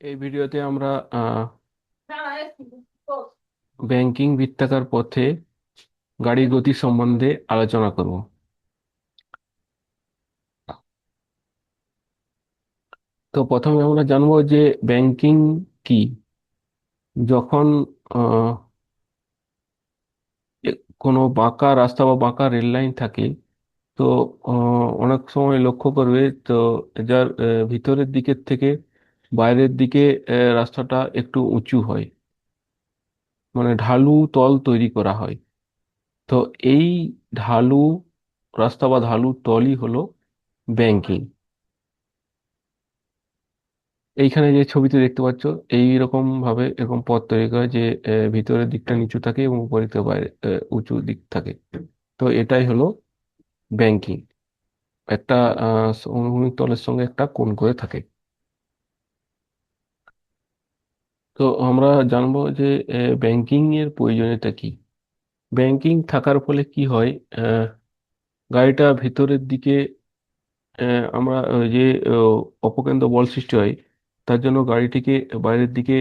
এই ভিডিওতে আমরা ব্যাংকিং বৃত্তাকার পথে গাড়ির গতি সম্বন্ধে আলোচনা করব। তো প্রথমে আমরা জানব যে ব্যাংকিং কি? যখন কোনো বাঁকা রাস্তা বা বাঁকা রেল লাইন থাকে তো অনেক সময় লক্ষ্য করবে, তো যার ভিতরের দিকের থেকে বাইরের দিকে রাস্তাটা একটু উঁচু হয়। মানে ঢালু তল তৈরি করা হয়। তো এই ঢালু রাস্তা বা ঢালু তলই হলো ব্যাংকিং এইখানে যে ছবিতে দেখতে পাচ্ছ এই রকম ভাবে এরকম পথ তৈরি করে যে ভিতরের দিকটা নিচু থাকে এবং উপরের দিকটা বাইরে উঁচু দিক থাকে। তো এটাই হলো ব্যাংকিং একটা অনুভূমিক তলের সঙ্গে একটা কোণ করে থাকে। তো আমরা জানব যে ব্যাংকিং এর প্রয়োজনীয়তা কি? ব্যাংকিং থাকার ফলে কি হয়? গাড়িটা ভিতরের দিকে আমরা যে অপকেন্দ্র বল সৃষ্টি হয়, তার জন্য গাড়িটিকে বাইরের দিকে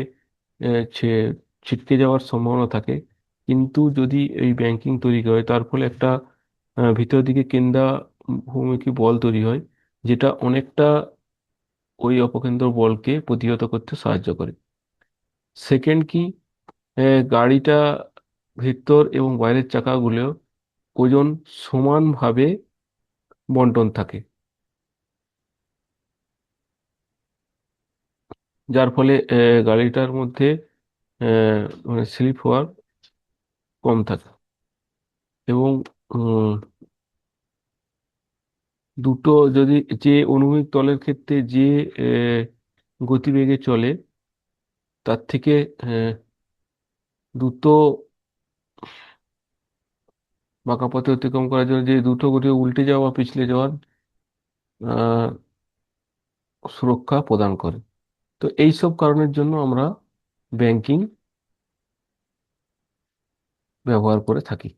ছিটকে যাওয়ার সম্ভাবনা থাকে। কিন্তু যদি এই ব্যাংকিং তৈরি হয় তার ফলে একটা আহ, ভিতরের দিকে কেন্দ্রাভূমুখী বল তৈরি হয় যেটা অনেকটা ওই অপকেন্দ্র বলকে প্রতিহত করতে সাহায্য করে। সেকেন্ড কি? গাড়িটা ভিতর এবং বাইরের চাকাগুলো ওজন সমানভাবে বন্টন থাকে। যার ফলে গাড়িটার মধ্যে মানে স্লিপ হওয়ার কম থাকে। এবং দুটো যদি যে অনুভূমিক তলের ক্ষেত্রে যে গতিবেগে চলে, তার থেকে দ্রুত বাঁকা পথে অতিক্রম করার জন্য যে দ্রুত গতি উল্টে যাওয়া বা পিছলে যাওয়ার সুরক্ষা প্রদান করে। তো এই সব কারণের জন্য আমরা ব্যাংকিং ব্যবহার করে থাকি।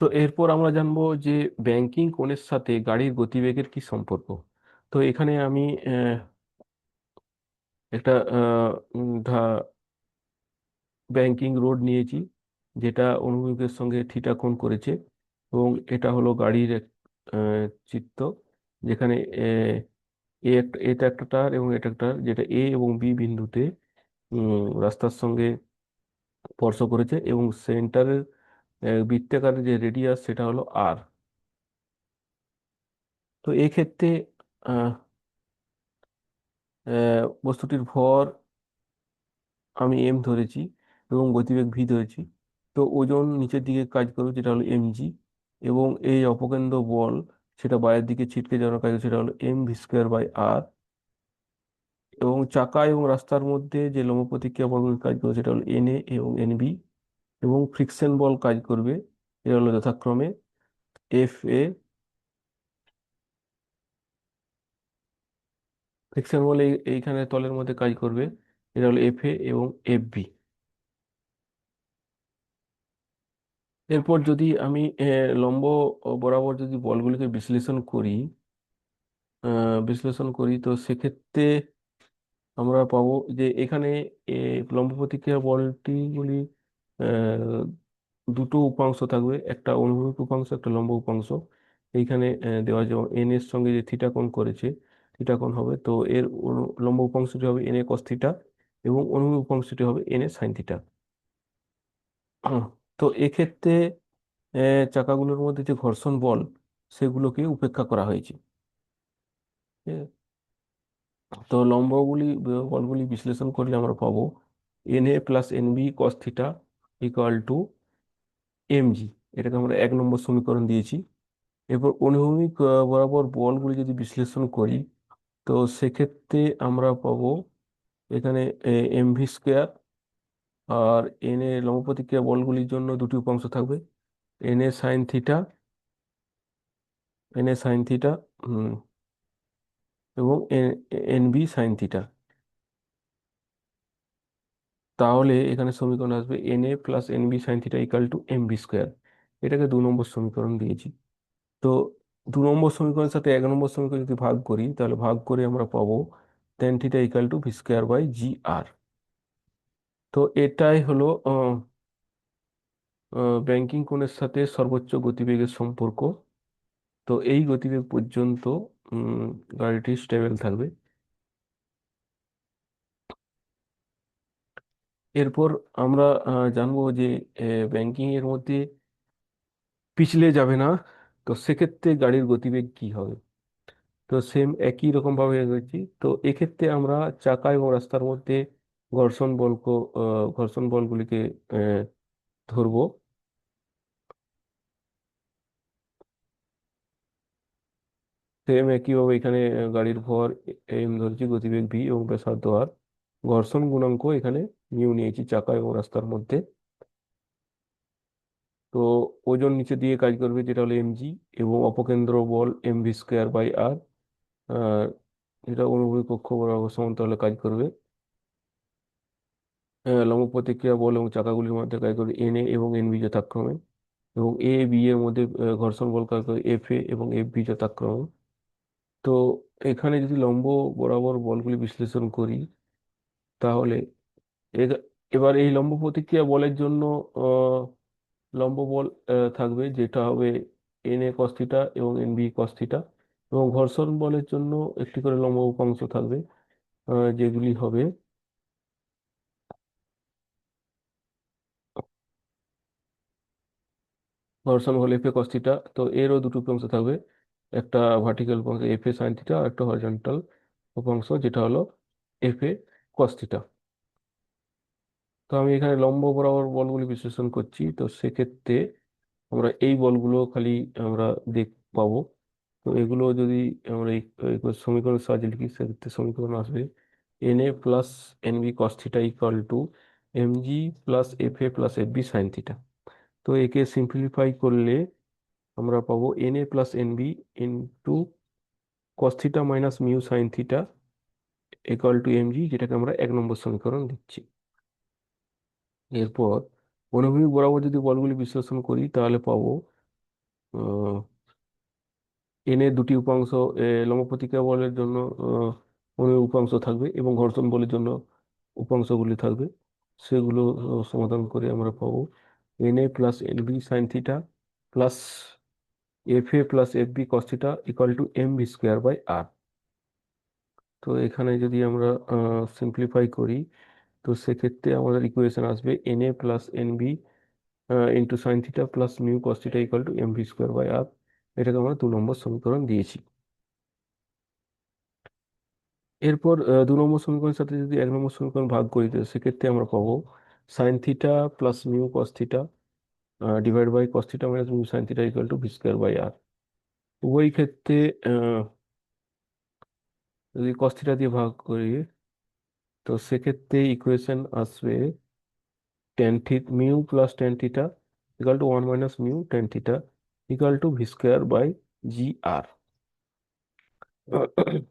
তো এরপর আমরা জানব যে ব্যাংকিং কোণের সাথে গাড়ির গতিবেগের কি সম্পর্ক। তো এখানে আমি একটা ব্যাংকিং রোড নিয়েছি, যেটা অনুভূমিকের সঙ্গে থিটা কোণ করেছে এবং এটা হলো গাড়ির এক চিত্র, যেখানে, এ এটা একটা টার এবং এটা একটা যেটা এ এবং বি বিন্দুতে রাস্তার সঙ্গে স্পর্শ করেছে এবং সেন্টারের বৃত্তাকারের যে রেডিয়াস সেটা হলো আর তো এক্ষেত্রে বস্তুটির ভর আমি এম ধরেছি এবং গতিবেগ ভি ধরেছি। তো ওজন নিচের দিকে কাজ করবে যেটা হলো এম জি এবং এই অপকেন্দ্র বল সেটা বাইরের দিকে ছিটকে যাওয়ার কাজ সেটা হলো M V square by R এবং চাকা এবং রাস্তার মধ্যে যে লম্ব প্রতিক্রিয়া বলগুলো কাজ করবে সেটা হলো এন এ এবং এন বি এবং ফ্রিকশন বল কাজ করবে। এটা হলো যথাক্রমে এফ এ ফ্রিকশন বল এই- এইখানে তলের মধ্যে কাজ করবে। এটা হলো এফ এ এবং এফ বি এরপর যদি আমি লম্ব বরাবর যদি বলগুলিকে বিশ্লেষণ করি বিশ্লেষণ করি, তো সেক্ষেত্রে আমরা পাবো যে এখানে লম্ব প্রতিক্রিয়া বলটিগুলি দুটো উপাংশ থাকবে, একটা অনুভূমিক উপাংশ, একটা লম্ব উপাংশ। এইখানে দেওয়া যেমন এন এর সঙ্গে যে থিটা কোণ করেছে থিটা কোণ হবে, তো এর লম্ব উপাংশটি হবে এন এ কস থিটা এবং অনুভূমিক উপাংশটি হবে এন এ সাইন থিটা তো এক্ষেত্রে চাকাগুলোর মধ্যে যে ঘর্ষণ বল, সেগুলোকে উপেক্ষা করা হয়েছে। তো লম্বগুলি, বলগুলি বিশ্লেষণ করলে আমরা পাবো N A plus N B cos theta equal to M G এটাকে আমরা এক নম্বর সমীকরণ দিয়েছি। এরপর অনুভূমিক বরাবর বলগুলি যদি বিশ্লেষণ করি, তো সেক্ষেত্রে আমরা পাবো এখানে M V square R N A লম্ব বলগুলির জন্য দুটি উপাংশ থাকবে। N A sine theta N A sine theta এবং এন বি সাইন থিটা তাহলে এখানে সমীকরণ আসবে N A plus N B sine theta equal to M B square এটাকে দু নম্বর সমীকরণ দিয়েছি। তো দু নম্বর সমীকরণের সাথে এক নম্বর সমীকরণ যদি ভাগ করি, তাহলে ভাগ করে আমরা পাবো tan theta equal to V square by G R তো এটাই হলো ব্যাংকিং কোণের সাথে সর্বোচ্চ গতিবেগের সম্পর্ক। তো এই গতিবেগ পর্যন্ত গাড়িটি স্টেবল থাকবে। এরপর আমরা জানব যে ব্যাংকিং এর মধ্যে পিছলে যাবে না। তো সেক্ষেত্রে গাড়ির গতিবেগ কি হবে? তো সেম একই রকম ভাবে এগোচ্ছি তো এক্ষেত্রে আমরা চাকা এবং রাস্তার মধ্যে ঘর্ষণ বল ঘর্ষণ বলগুলিকে ধরবো। সেম একইভাবে এখানে গাড়ির ভর এম ধরেছি গতিবেগ ভি এবং ব্যাসার্ধ আর ঘর্ষণ গুণাঙ্ক এখানে মিউ নিয়েছি চাকা এবং রাস্তার মধ্যে। তো ওজন নিচে দিয়ে কাজ করবে যেটা হলো এমজি এবং অপকেন্দ্র বল M V square by R যেটা অনুভূমিক কক্ষ বরাবর সমান্তরালে কাজ করবে। লম্ব প্রতিক্রিয়া বল এবং চাকাগুলির মধ্যে কাজ করবে এন এ এবং এন বি যথাক্রমে এবং এ বি এর মধ্যে ঘর্ষণ বল কাজ করবে এফ এ এবং এফ বি যথাক্রমে। তো এখানে যদি লম্ব বরাবর বলগুলি বিশ্লেষণ করি তাহলে এবার এই লম্ব প্রতিক্রিয়া বলের জন্য লম্ব বল থাকবে যেটা হবে এন এ কস থিটা এবং এন বি কস থিটা এবং ঘর্ষণ বলের জন্য একটি করে লম্ব উপাংশ থাকবে যেগুলি হবে ঘর্ষণ বল এফ এ কস থিটা তো এরও দুটো উপাংশ থাকবে, একটা ভার্টিক্যাল উপাংশ এফ এ সাইন থিটা আর একটা হরিজন্টাল উপাংশ, যেটা হলো এফ এ থিটা তো আমি এখানে লম্ব বরাবর বলগুলি বিশ্লেষণ করছি, তো সেক্ষেত্রে আমরা এই বলগুলো খালি আমরা দেখ, পাবো। তো এগুলো যদি আমরা এই সমীকরণের সাহায্যে লিখি, সেক্ষেত্রে সমীকরণ আসবে N A plus N B cos theta equal to M G plus F A plus F B sine theta তো একে সিম্পলিফাই করলে আমরা পাবো N A plus N B into cos theta minus mu sine theta equal to M G যেটাকে আমরা এক নম্বর সমীকরণ দিচ্ছি। এরপর অনুভূমিক বরাবর যদি বলগুলি বিশ্লেষণ করি, তাহলে পাবো এন দুটি উপাংশ লম্ব প্রতিক্রিয়া বলের জন্য অনুভূমিক উপাংশ থাকবে এবং ঘর্ষণ বলের জন্য উপাংশগুলি থাকবে। সেগুলো সমাধান করে আমরা পাবো N A plus N B sine theta plus F A plus F B cos theta equal to M B square by R তো এখানে যদি আমরা সিম্পলিফাই করি, তো সেক্ষেত্রে আমাদের ইকুয়েশন আসবে N A plus N B into sine theta plus mu cos theta equal to M V square by R এটাকে আমরা দু নম্বর সমীকরণ দিয়েছি। এরপর দু নম্বর সমীকরণের সাথে যদি এক নম্বর সমীকরণ ভাগ করি, তো সেক্ষেত্রে আমরা পাবো sine theta plus mu cos theta divide by cos theta minus mu sine theta equal to V square by R উভয় ক্ষেত্রে যদি কস থিটা দিয়ে ভাগ করি, তো সেক্ষেত্রে ইকুয়েশন আসবে tan theta mu plus tan theta equal to one minus mu tan theta equal to V square by G R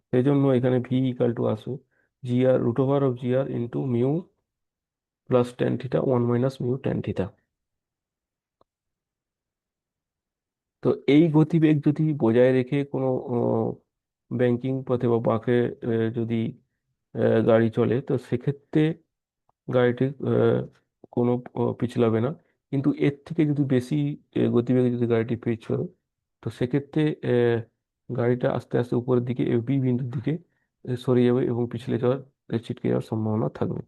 সেই জন্য এখানে ভি ইকুয়াল টু আসবে G R root over of G R into mu plus tan theta one minus mu tan theta তো এই গতিবেগ যদি বজায় রেখে কোনো ব্যাংকিং পথে বা বাঁকে যদি গাড়ি চলে, তো সেক্ষেত্রে গাড়িটি কোনো পিছলাবে না। কিন্তু এর থেকে যদি বেশি গতিবেগে যদি গাড়িটি পিছলে, তো সেক্ষেত্রে গাড়িটা আস্তে আস্তে উপরের দিকে বি বিন্দুর দিকে সরে যাবে এবং পিছলে যাওয়ার ছিটকে যাওয়ার সম্ভাবনা থাকবে।